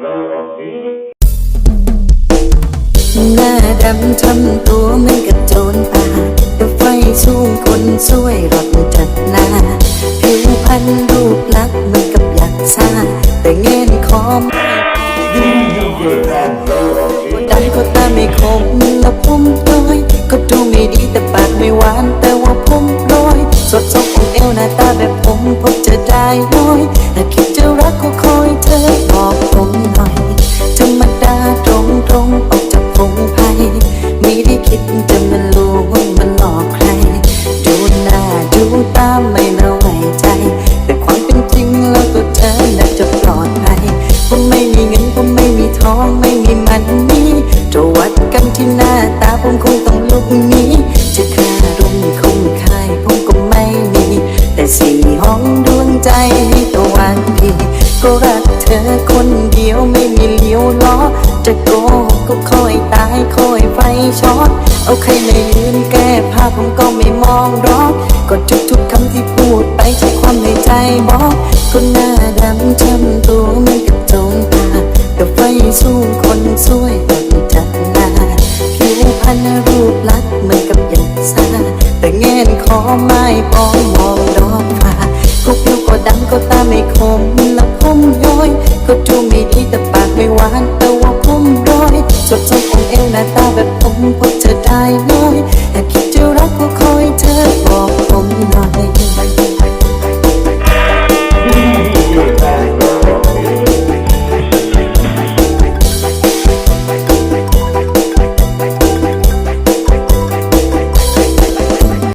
หน้าดำทำตัวไม่กับโจรป่าแต่ไฟสูงคนสวยรถจัดหน้าผิวพันรูปลักษ์เหมือนกับอยากซ่าแต่เงินคอมได้ก็ตาไม่คมแล้วผมลอยก็ดูไม่ดีแต่ปากไม่หวานแต่ว่าพุ่มลอยสดสองของเอวหน้าตาแบบ ตรงออกจากพงไพ่ไม่ได้คิดจะมาลวงมันหลอกใคร ดูหน้าดูตาไม่น่าไว้ใจ แต่ความเป็นจริงแล้วก็เธอน่าจะปลอดภัยผมไม่มีเงินผมไม่มีทองไม่มีมันนี่จะวัดกันที่หน้าตาผมคงต้องลุกนี้จะค่ารุ่มคงคายผมก็ไม่มี แต่สี่ห้องดวงใจให้ตัววางดี ก็รักเธอคนเดียวไม่มีเลี้ยวล้อ จะโกหกก็คอยตายคอยไฟช็อต เอาใครไมายืนแก้ผ้าผมก็ไม่มองรอกก็ทุกทุกๆคำที่พูดไปใช้ความในใจบอกคนหน้าดำทำตัวเหมือนกับโจรป่าแต่ไฟสู้คนสวยต้องจัดหน้าผิวพรรณรูปลักษณ์เหมือนกับยักษ์ซ่าแต่เงินขอไม่ปองมองดอกฟ้าก็ผิวก็ด ก็ตาไม่คมและผมย้อย ก็ดูไม่ดีแต่ปากไม่หวานแต่ว่าผมร้อยสดสดของเอวหน้าตาแบบผมพบเธอได้น้อยแต่คิดจะรักก็คอยเธอ